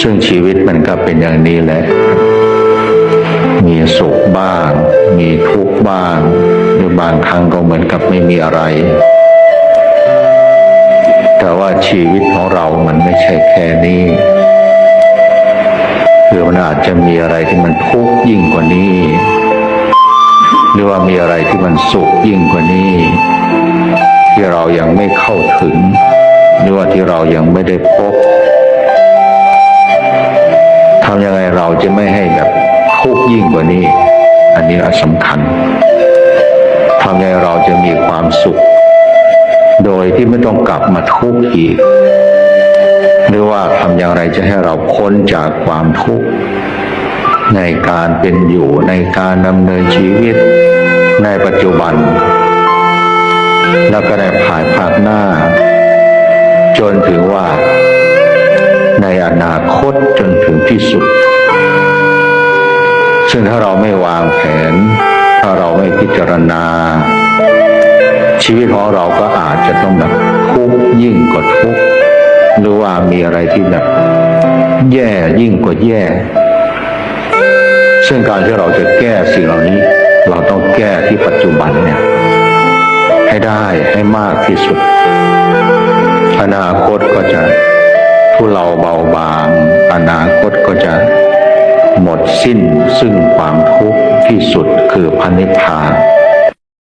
ซึ่งชีวิตมันก็เป็นอย่างนี้แหละ มีสุขบ้าง มีทุกข์บ้าง หรือบางครั้งก็เหมือนกับไม่มีอะไร แต่ว่าชีวิตของเรามันไม่ใช่แค่นี้ คือมันอาจจะมีอะไรที่มันทุกข์ยิ่งกว่านี้ หรือว่ามีอะไรที่มันสุขยิ่งกว่านี้ ที่เรายังไม่เข้าถึง หรือว่าที่เรายังไม่ได้พบ จะไม่ให้แบบทุกข์ยิ่งกว่านี้ อันนี้สำคัญทำยังไงเราจะมีความสุข โดยที่ไม่ต้องกลับมาทุกข์อีก หรือว่าทำอย่างไรจะให้เราพ้นจากความทุกข์ในการเป็นอยู่ในการดำเนินชีวิตในปัจจุบัน แล้วก็ได้ผ่านภาคหน้า จนถึงว่าในอนาคตจนถึงที่สุด ซึ่งถ้าเราไม่วางแผน ถ้าเราไม่พิจารณา ชีวิตของเราก็อาจจะต้องแบบทุกยิ่งกว่าทุกหรือว่ามีอะไรที่แบบแย่ยิ่งกว่าแย่ ซึ่งการที่เราจะแก้สิ่งเหล่านี้ เราต้องแก้ที่ปัจจุบันเนี่ย ให้ได้ให้มากที่สุด อนาคตก็จะทุเราเบาบาง อนาคตก็จะ สิ้นซึ่งความทุกข์ที่สุดคือพันิพพาน